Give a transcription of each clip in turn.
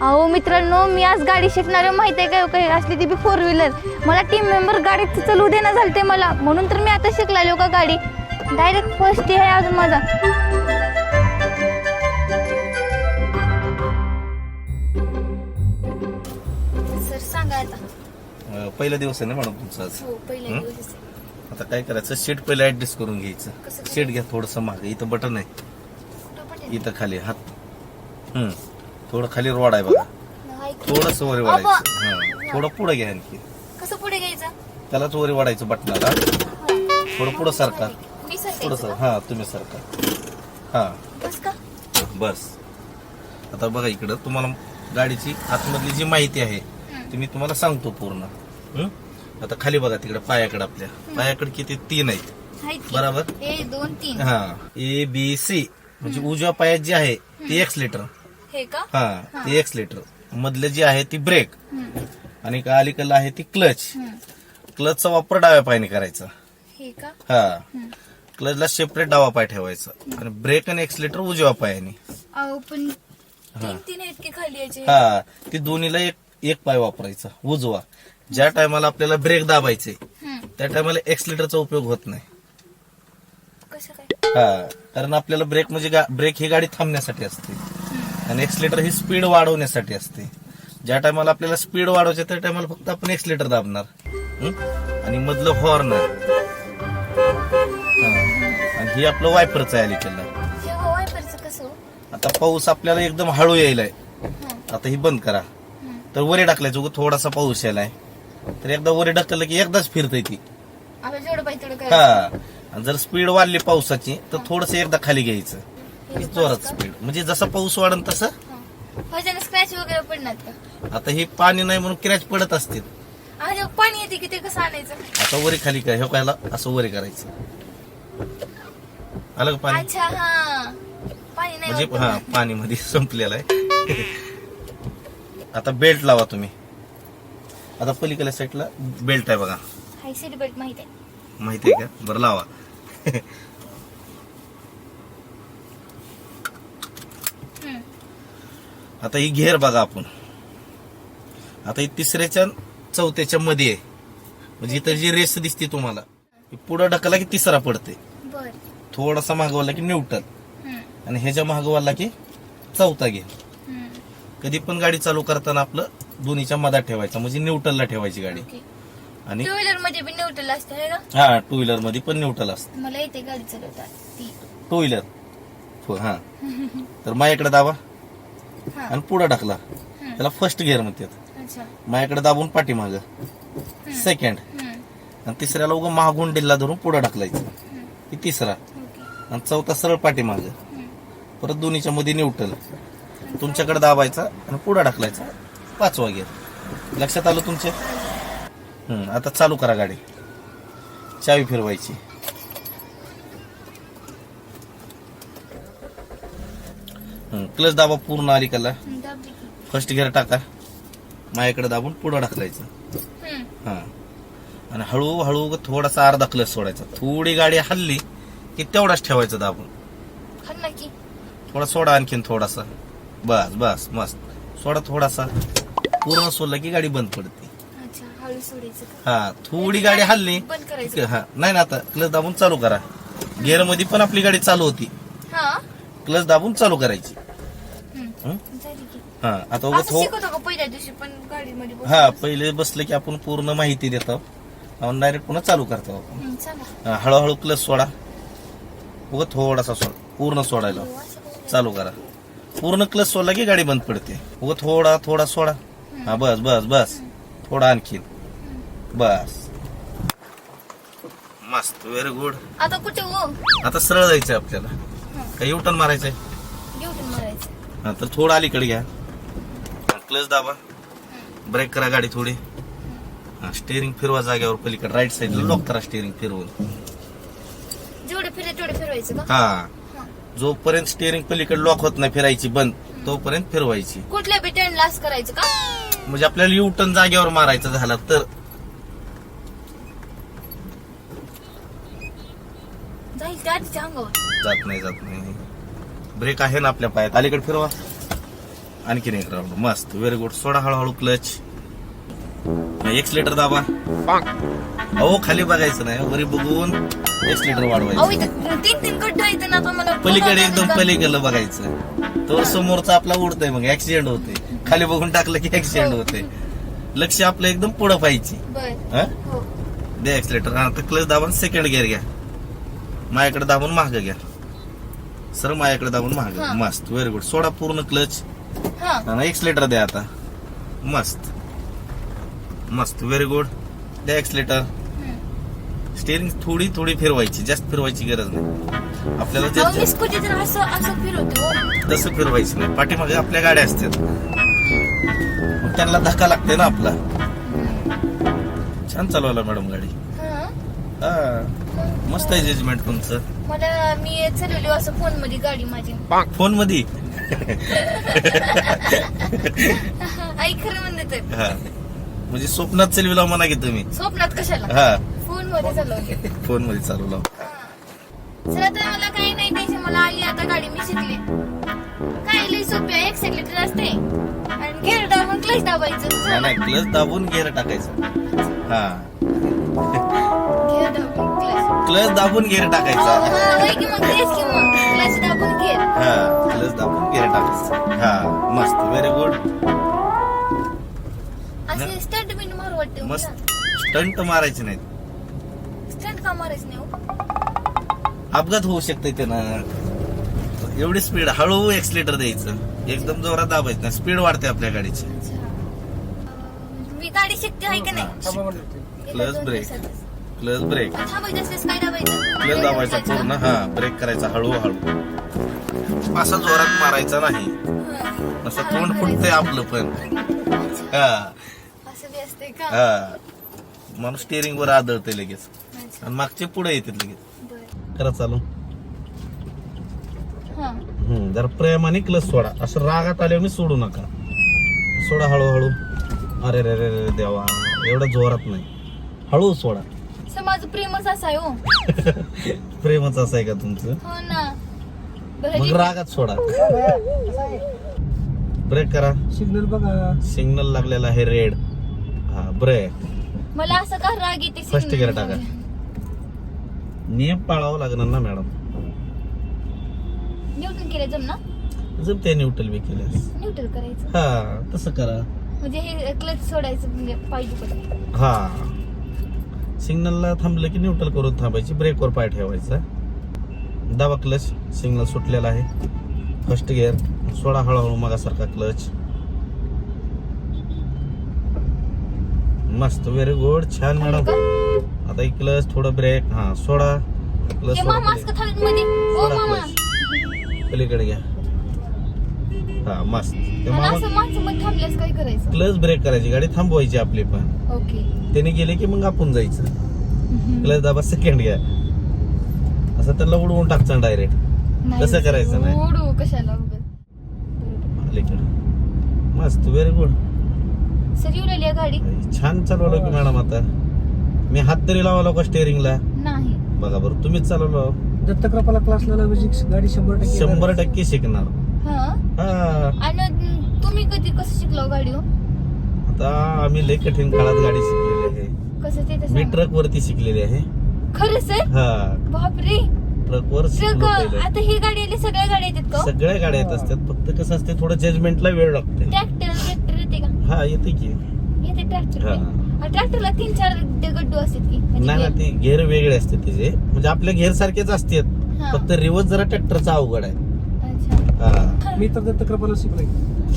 अहो मित्रांनो मी आज गाडी शिकणार माहिती आहे काय काही असली ती बी फोर व्हीलर मला टीम मेंबर गाडीत चालू देणं झालते मला. म्हणून तर मी आता शिकलालो का गाडी. डायरेक्ट फर्स्ट आहे आज माझा. सर सांगा आता. अं, पहिला दिवस आहे ना मॅडम तुमचा आज? हो पहिला हं? दिवस आहे. आता काय करायचं? सीट पहिलं ऍडजस्ट करून घ्यायचं. कसं सीट घ्या थोडस मागे. इथं बटन आहे. कुठं पण आहे? इथं खाली हात. हम्म थोडं खाली रोड आहे बघा. नाही. थोडस वरी. वाढायचं हा. थोडं पुढे घ्या आणखी. कसं पुढे घ्यायचं? त्यालाच वरी वाढायचं बटनाला थोडं पुढं सारखा मी थोडस. सरकायचं हा तुम्ही सारखा हा. बस का? बस. आता बघा इकडं तुम्हाला गाडीची आतमधली जी माहिती आहे ती मी तुम्हाला सांगतो पूर्ण. हं? आता खाली बघा तिकडे पायाकडे आपल्या. पायाकडे किती? तीन आहेत. आहेत की? बरोबर? एक दोन तीन. हा. A B C. म्हणजे उजव्या पायात जे आहे ती एक्स लिटर हे का? हा ती एक्स लिटर मधलं जे आहे ती ब्रेक. आणि का अलीकडलं आहे ती क्लच. क्लचचा वापर डाव्या पायाने करायचा. हे का? हा. क्लचला सेपरेट डावा पाय ठेवायचा. आणि ब्रेक आणि एक्सलेटर उजव्या पायाने. अहो पण हा. तीन तीन खाली हा. ती दोन्हीला एक एक पाय वापरायचा. उजवा. ज्या टायमाला आपल्याला ब्रेक दाबायचे हम्म. त्या टायमाला एक्सलेटरचा उपयोग होत नाही. कसं काय? हा. कारण आपल्याला ब्रेक म्हणजे गा- ब्रेक ही गाडी थांबण्यासाठी असते. आणि एक्सलेटर ही स्पीड वाढवण्यासाठी असते. ज्या टायमाला आपल्याला स्पीड वाढवायचे त्या टायमाला फक्त आपण एक्सलेटर दाबणार? आणि मधलं हॉर्न आहे. आणि ही आपलं वायपरचं आहे अलीकडलं? आता पाऊस आपल्याला एकदम हळू यायलाय. आता ही बंद करा. हं. तर वरे टाकलायचं थोडासा पाऊस यायलाय. तर एकदा वरे ढकललं की एकदाच फिरतय ती. हा. जर स्पीड वाढली पावसाची तर थोडस एकदा खाली घ्यायचं. हे जोरात? स्पीड म्हणजे जसा पाऊस वाढन तसं? हं. स्क्रॅच वगैरे पडणार का आता हे पाणी नाही म्हणून क्रॅच पडत असतील. आणि पाणी येते की ते कसं आणायचं? आता वरी खाली काय हे कायला असं वरी करायचं. आलं का पाणी? अच्छा हा. पाणी नाही म्हणजे हा. पाणी मध्ये संपलेलं आहे. आता बेल्ट लावा तुम्ही. आता पलीकडल्या साईडला बेल्ट आहे बघा. हाय सीट बेल्ट माहीत आहे. माहिती आहे का? बरं लावा हं. आता ही घेर बघा आपण. आता ही तिसऱ्याच्या चौथ्याच्या मध्ये आहे. म्हणजे इतर जी रेस दिसते तुम्हाला पुढं ढकला की तिसरा पडते थोडासा मागवला की न्यूट्रल हं. आणि ह्याच्या मागवला की चौथा घे हं. कधी पण गाडी चालू करताना आपलं दोन्हीच्या मधात ठेवायचं म्हणजे न्यूट्रलला ठेवायची गाडी. आणि टू व्हीलरमध्ये बी न्यूट्रल असते है टू व्हीलरमध्ये पण न्यूट्रल असतं. मला येते गाडी चालवता टू व्हीलर हा तर माझ्याकडे दाबा आणि पुढं ढकला हं. त्याला फर्स्ट गिअर म्हणतात. अच्छा. माझ्याकडे दाबून पाठीमाग. सेकंड. आणि तिसऱ्याला उगा मागून डिल्ला धरून पुढे ढकलायचं हं. ही तिसरा. आणि चौथा सरळ पाठीमाग. परत दोन्हीच्या मध्ये न्यूट्रल तुमच्याकडे दाबायचा आणि पुढे ढकलायचा पाचवा गिअर लक्षात आलं तुमचे? हम्म, आता चालू करा गाडी. चावी फिरवायची. क्लच दाबा पूर्ण आली कला. फर्स्ट गिअर टाका. माझ्याकडे दाबून पुढे ढकलायचं. हं. आणि हळूहळू थोडासा अर्धा क्लच सोडायचा. थोडी गाडी हल्ली की तेवढाच ठेवायचं दाबून. थोडा सोडा आणखीन थोडासा. बस बस मस्त. सोडा थोडासा. पूर्ण सोडला की गाडी बंद पडते. हा थोडी गाडी हल्ली हा. नाही ना आता क्लच दाबून चालू करा. गिअरमध्ये पण आपली गाडी चालू होती. क्लच दाबून चालू करायची. हं. हं? हा आता उगा असं थो शिकवतो का पहिल्या दिवशी पण गाडीमध्ये बसून? हा पहिले बसलं की आपण पूर्ण माहिती देतो. आणि डायरेक्ट पुन्हा चालू करतो. आपण हं, चला हा, हळूहळू क्लच सोडा. उगा थोडासा सोड पूर्ण सोडायला. हो, असं करू. चालू करा. पूर्ण क्लच सोडला की गाडी बंद पडते. उगा थोडा थोडा सोडा. हा बस बस बस. थोडा आणखीन. बस. मस्त व्हेरी गुड आता कुठे हो? आता सरळ जायचंय आपल्याला. मारायचंय. घेऊन मारायचं हा तर थोडं अलीकडे घ्या. क्लच दाबा. ब्रेक करा गाडी थोडी. हा स्टेअरिंग फिरवा जागेवर पलीकडे. राईट साईडला लॉक करा स्टेअरिंग फिरवून. जेवढे फिरे तेवढे फिरवायचं का? हा. जोपर्यंत स्टेअरिंग पलीकडे लॉक होत नाही फिरायची बंद तोपर्यंत फिरवायची. कुठल्या बी टर्न लास करायचं का? म्हणजे आपल्याला युटर्न जागेवर मारायचं झालं तर. जाईल त्या आधीच्या अंगावर. जात नाही जात नाही. ब्रेक आहे ना आपल्या पायात. अलीकडे फिरवा. आणखीन एक राऊंड मस्त. व्हेरी गुड सोडा हळूहळू क्लच एक लिटर दाबा. अहो खाली बघायचं नाही. वरी बघून एक लिटर अहो वाढवायचं इथं तीन तीन गड्डे आहेत ना आता मला पलीकडे एकदम पलीकडलं बघायचं. तो समोरचा आपला उडतोय मग. ऍक्सिडेंट होते. खाली बघून टाकलं की ऍक्सिडेंट होते. लक्ष आपलं एकदम पुढं पाहिजे बर. हा? हो. द्या एक्सलेटर आता क्लच दाबून सेकंड गिअर घ्या. माझ्याकडे दाबून महाग घ्या. सर माझ्याकडे दाबून महाग. मस्त. व्हेरी गुड सोडा पूर्ण क्लच हा. आणि एक्सलेटर द्या आता. मस्त. मस्त. व्हेरी गुड द्या एक्सलेटर. स्टेरिंग थोडी थोडी फिरवायची. जास्त फिरवायची गरज नाही. आपल्याला. तसं फिरवायचं नाही. पाठीमागे आपल्या गाड्या असतात. त्यांना धक्का लागते ना आपला. छान चालवला मॅडम गाडी. हा. मस्त आहे जजमेंट तुमचं. मला मी चालवली असं फोनमध्ये गाडी माझी. फोनमध्ये आई खरं म्हणते तर. हा. म्हणजे स्वप्नात चालविला म्हणा की तुम्ही. स्वप्नात कशाला? हा. फोनमध्ये चालवली फोनमध्ये चालवला सर आता मला काही नाही टेन्शन मला आली आता गाडी मी शिकले. काय लई सोपी आहे एक सेक्रेटरी असते. आणि गेअर दाबून क्लच दाबायचं. नाही नाही क्लच दाबून गेअर टाकायचं. हा. क्लच क्लच दाबून गेअर टाकायचा. हा दाबून हा क्लच दाबून गेअर टाकायचं. हा मस्त. व्हेरी गुड मस्त. स्टंट मारायचे नाहीत. स्टंट का मारायचं नाही हो? अपघात होऊ शकते त्यानं. एवढी स्पीड हळू एक्सलेटर द्यायचं. एकदम जोरात दाबायचं नाही. स्पीड वाढते आपल्या गाडीची. अं, मी गाडी शिकते आहे का नाही? क्लच ब्रेक क्लच ब्रेक काय दाबायचं क्लच दाबायचा पूर्ण हा ब्रेक करायचा हळूहळू. असा जोरात मारायचा नाही. असं तोंड फुटतंय आपलं पण. हा. हा. स्टेअरिंग वर आदळते लगेच. आणि मागचे पुढे येते लगेच. करा चालू. हा. जरा प्रेमाने क्लच सोडा. असं रागात आल्यावर सोडू नका. सोडा हळूहळू. अरे रे रे रे देवा. एवढं जोरात नाही. हळू सोडा. माझं प्रेमच असं आहे हो. प्रेमच असं आहे का तुमचं? हो ना. बरं मग रागात सोडा. ब्रेक करा. सिग्नल बघा. सिग्नल लागलेला आहे रेड हा ब्रेक मला असं का राग येते signal gear टाका. नियम पाळावं लागणार ना मॅडम न्यूटन केलं जम ना? जर ते न्यूट्रल बी केल्यास न्यूट्रल करायचं. हा तसं करा. म्हणजे हे क्लच सोडायचं म्हणजे पाहिजे पडते हा. सिग्नलला थांबलं की न्यूट्रल करून थांबायची ब्रेकवर पाय ठेवायचा. दाबा क्लच सिग्नल सुटलेला आहे. फर्स्ट गिअर सोडा हळूहळू मागासारखा क्लच मस्त व्हेरी गुड छान मॅडम आता एक क्लच थोडं ब्रेक हा मामा क्लच पलीकडे घ्या. हा मस्त. ते मला मामा असं माणसं मध्ये थांबल्यास काय करायचं? क्लच ब्रेक करायची गाडी थांबवायची आपली पण. ओके. त्याने गेले की मग आपण जायचं. क्लच दाबा सेकंड घ्या. असं त्याला उडवून टाकचं डायरेक्ट नाही, तसं करायचं नाही. ओढू कशाला उगाच. अलीकडे मस्त व्हेरी गुड सर आहे गाडी छान चालवलं की मॅडम आता. मी हात तरी लावला का स्टेअरिंगला नाही. बघा बरं तुम्हीच चालवलं. दत्तकृपाला क्लासला लावायची गाडी शंभर टक्के शंभर टक्के शिकणार. हा? हा. आणि तुम्ही कधी कसं शिकलो गाडी हो आता आम्ही लय कठीण काळात गाडी शिकलेली आहे. कसं ते मी. ट्रक वरती शिकलेली आहे. खरं सर हा. बापरे. ट्रक वर ट्रक. आता ही गाडी आली सगळ्या गाड्या येतात का? सगळ्या गाड्या येत असतात. फक्त कसं असते थोडं जजमेंटला वेळ लागते ट्रॅक्टर ट्रॅक्टर येते का? हा येते की. येते ट्रॅक्टर. हा. ट्रॅक्टरला तीन चार गड्डू असतात की? म्हणजे नाही ना. ते घेर वेगळे असते त्याचे म्हणजे आपल्या घेर सारखेच असतात. हा. फक्त रिवर्स जरा ट्रॅक्टरचा अवघड आहे. हा मी तर दत्तकृपाला शिकलोय.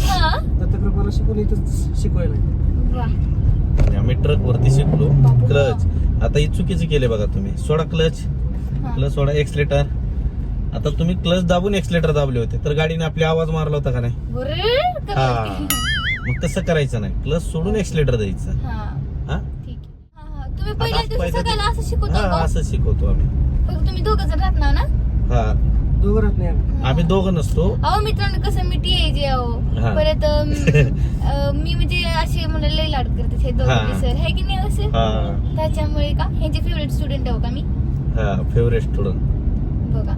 हा? दत्तकृपाला शिकवलं इथंच शिकवायला आम्ही ट्रक वरती शिकलो. क्लच आता ही चुकीचे केले बघा तुम्ही. सोडा क्लच. क्लच सोडा एक्सलेटर आता तुम्ही क्लच दाबून एक्सलेटर दाबले होते. तर गाडीने आपली आवाज मारला होता का नाही? हा. मग तसं करायचं नाही. क्लच सोडून एक्सलेटर द्यायचं. हा. हा? ठीक आहे. हा, हा. तुम्ही आता पहिल्या दिवशी सगळ्याला असं शिकवतो हा का? असं शिकवतो आम्ही. फक्त तुम्ही दोघं जण राहत ना ना? हा. दोघं राहत नाही आम्ही. दोघं नसतो. अहो मित्रांनो कसं मी टीएजे अहो. हा. परत अम, अं, मी म्हणजे असे मला लई लाड करते हे हा. दोघं सर. आहे की नाही असे हा. त्याच्यामुळे का? ह्यांचे फेवरेट स्टुडंट आहे हो का मी. हा फेवरेट स्टुडंट बघा.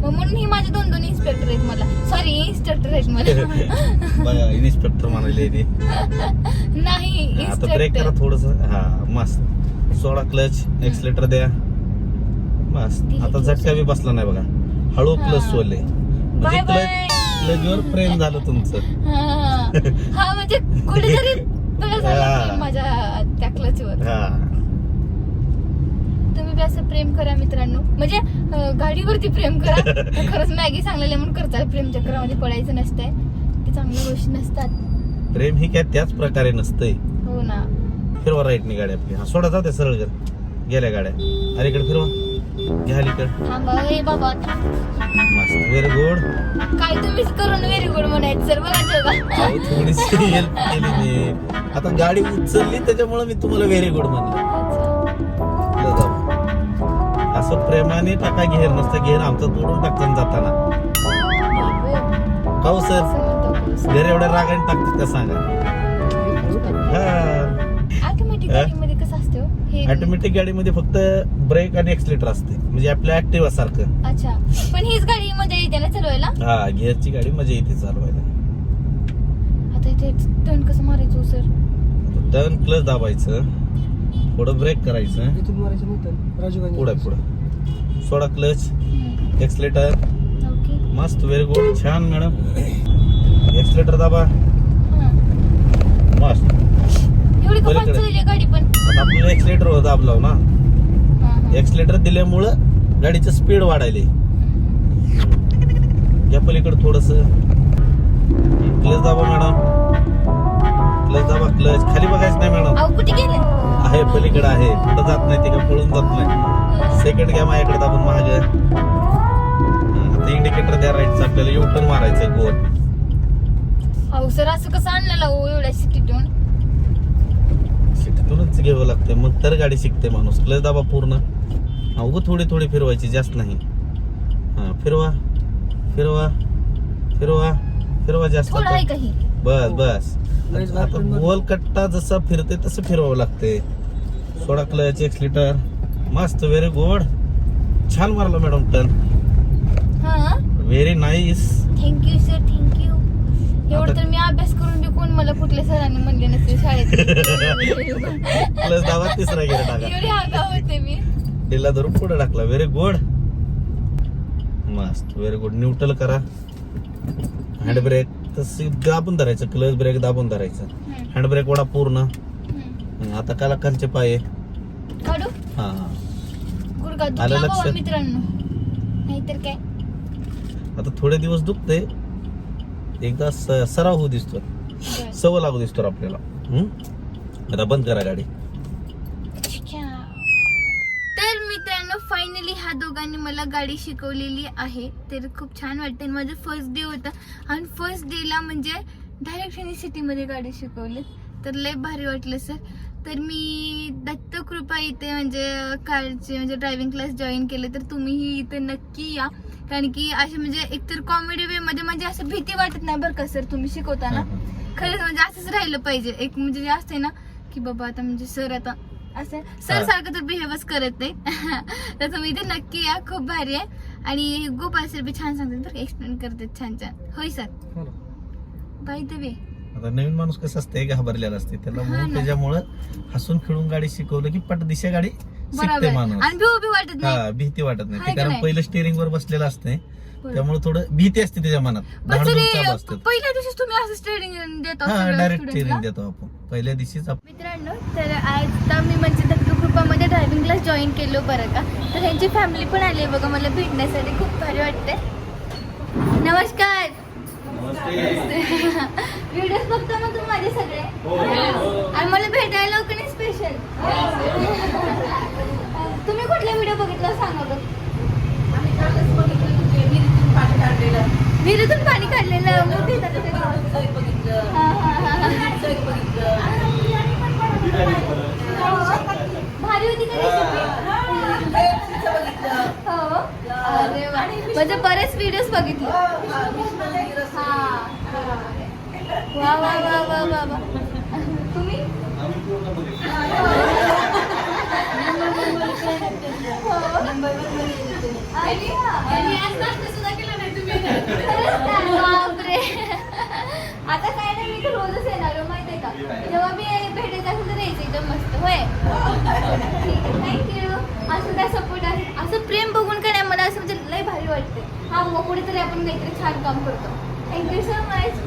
मग म्हणून ही माझे दोन दोन इन्स्पेक्टर आहेत मला. सॉरी इन्स्ट्रक्टर आहेत मला. बघा इन्स्पेक्टर म्हणाले ते. नाही आता ब्रेक करा इन्स्ट्रक्टर थोडस. हा मस्त. सोडा क्लच एक्सलेटर द्या. मस्त. आता. झटका बी बसला नाही बघा. हळू. प्लस सोले म्हणजे क्लच. क्लचवर प्रेम झालं तुमचं. हा म्हणजे कुठेतरी माझ्या त्या क्लचवर तुम्ही बी असं प्रेम करा मित्रांनो. म्हणजे गाडीवरती प्रेम करा. खरंच मॅगी सांगलेल्या म्हणून करता प्रेम चक्रामध्ये पडायचं नसतंय. ते चांगल्या गोष्टी नसतात. प्रेम ही काय त्याच प्रकारे नसतंय. हो ना. फिरवा राईटनी गाडी आपली. हा सोडा जाते सरळ गेल्या गाड्या. अरे इकडे फिरवा. घ्या बाबा मस्त व्हेरी गुड काय तुम्हीच करून व्हेरी गुड म्हणायचं सर बघा जगा अहो थोडीशी हेल्प केली मी. आता गाडी उचलली त्याच्यामुळे मी तुम्हाला व्हेरी गुड म्हणलं. जाऊ. असं प्रेमाने टाका घेर नसतं घेर आमचं तोडून टाकतं जाताना. काऊ सर? घर एवढ्या रागाने टाकतात का सांगा? हा? हो? हे ऑटोमॅटिक गाडीमध्ये फक्त ब्रेक आणि एक्सलेटर असते. म्हणजे आपल्या ऍक्टिव्हा सारखं अच्छा. पण हीच गाडी मजा येते ना चालवायला? हा गिअरची गाडी मजा येते चालवायला. आता इथे टर्न कसं मारायचं सर टर्न क्लच दाबायचं. थोडं ब्रेक करायचं. इथून मारायचं राजीव गांधी पुढे पुढे. सोडा क्लच एक्सलेटर ओके. मस्त व्हेरी गुड छान मॅडम एक्सलेटर दाबा. मस्त. एवढी कपाट पलीकडे. चालली गाडी पण. आता आपल्याला एक्सलेटर दाबलाव ना. हा, हा. एक्सलेटर दिल्यामुळं गाडीचं स्पीड वाढायले. या पलीकडे थोडस. क्लच दाबा मॅडम क्लच दाबा क्लच खाली बघायचं नाही मॅडम अहो कुठे गेले? आहे पलीकडे आहे. पुढे जात नाही ते का पळून जात नाही. सेकंड घ्या माझ्याकडे दाबून महाग आता इंडिकेटर द्या राईटचं आपल्याला युटर्न मारायचं गोल. अहो सर असं कसं आणलेलं हो एवढ्या सिटीतून सिटीतूनच घ्यावं लागते मग तर गाडी शिकते माणूस. क्लच दाबा पूर्ण. अवघं थोडी थोडी फिरवायची जास्त नाही. हा फिरवा. फिरवा. फिरवा. फिरवा जास्त थोडं आहे काही बस बस. लयच आता. गोल कट्टा जसा फिरते तसं फिरवावं लागते सोडा क्लच एक लिटर मस्त व्हेरी गुड छान मारला मॅडम टर्न. हा? Very nice thank you sir thank you एवढं तर मी अभ्यास करून बी कोण मला कुठल्या सरांनी म्हणले नसते शाळेत. प्लस तिसरा गेला टाका एवढी आगाव होते मी. दिला धरून पुढे टाकला. व्हेरी गुड मस्त. व्हेरी गुड न्यूट्रल करा. हँड ब्रेक तसे दाबून धरायचं. क्लच ब्रेक दाबून धरायचं. हँड ब्रेक वडा पूर्ण. आता काला खालचे पाय काढू? हा. गुडघा आलं दुखला बाबा लक्षात? मित्रांनो. नाहीतर काय? आता थोडे दिवस दुखते एकदा सराव होऊ दिसतो. सवय लागू दिसतो आपल्याला? आता बंद करा गाडी. तर मित्रांनो फायनली ह्या दोघांनी मला गाडी शिकवलेली आहे. तर खूप छान वाटतं माझं फर्स्ट डे होतं. आणि फर्स्ट डेला म्हणजे डायरेक्ट यांनी सिटीमध्ये गाडी शिकवली. तर लय भारी वाटलं सर तर मी दत्तकृपा इथे म्हणजे कारचे म्हणजे ड्रायव्हिंग क्लास जॉईन केले. तर तुम्हीही इथे नक्की या. कारण की असे म्हणजे एकतर कॉमेडी वे मध्ये म्हणजे असं भीती वाटत नाही बरं का सर तुम्ही शिकवताना. खरंच म्हणजे असंच राहिलं पाहिजे. एक म्हणजे जे असते ना की बाबा आता म्हणजे सर आता असं सर. सारखं तर बिहेवच करत नाही. तर तुम्ही इथे नक्की या खूप भारी आहे. आणि गोपाल सर बी छान सांगतात बरं एक्सप्लेन करतात छान छान. होय सर. बाय द वे आता नवीन माणूस कसं असते घाबरलेला असते त्याला. त्याच्यामुळं हसून खेळून गाडी शिकवलं की पट दिशा गाडी शिकते माणूस. आणि भिऊ बी वाटत नाही. हा भीती वाटत नाही. हाय ते का कारण नाही? पहिलं स्टेअरिंग वर बसलेलं असते. त्यामुळे थोडं भीती असते त्याच्या मनात. पण धाडधूड पहिल्या दिवशीच तुम्ही असं स्टेडिंग देता हा सगळ्या डायरेक्ट स्टेअरिंग? देतो आपण. पहिल्या दिवशीच आपण मित्रांनो तर आता मी म्हणजे दत्तकृपामध्ये ड्रायव्हिंग क्लास जॉईन केलो बरं का? तर ह्यांची फॅमिली पण आली आहे बघा मला भेटण्यासाठी. खूप भारी वाटते नमस्कार. व्हिडिओ बघता मग तुम्ही माझे सगळे. आणि मला भेटायला कोणी स्पेशल तुम्ही कुठला व्हिडिओ बघितला सांगा बघ विहिरीतून पाणी काढलेलं. हा, हा, हा, हा. भारी होती का रेसिपी हो अरे वा म्हणजे बरेच व्हिडिओज बघितले. हा. वा वा वा वा वा वा. तुम्ही? हो. बापरे. आता काय नाही मी तर रोजच येणार जेव्हा मी भेटायचं असेल तर यायचं एकदम मस्त होय? थँक्यू असं काय सपोर्ट आहे असं प्रेम बघून काय नाही मला असं म्हणजे लय भारी वाटते हा मग कुठेतरी आपण काहीतरी छान काम करतो. Thank you so much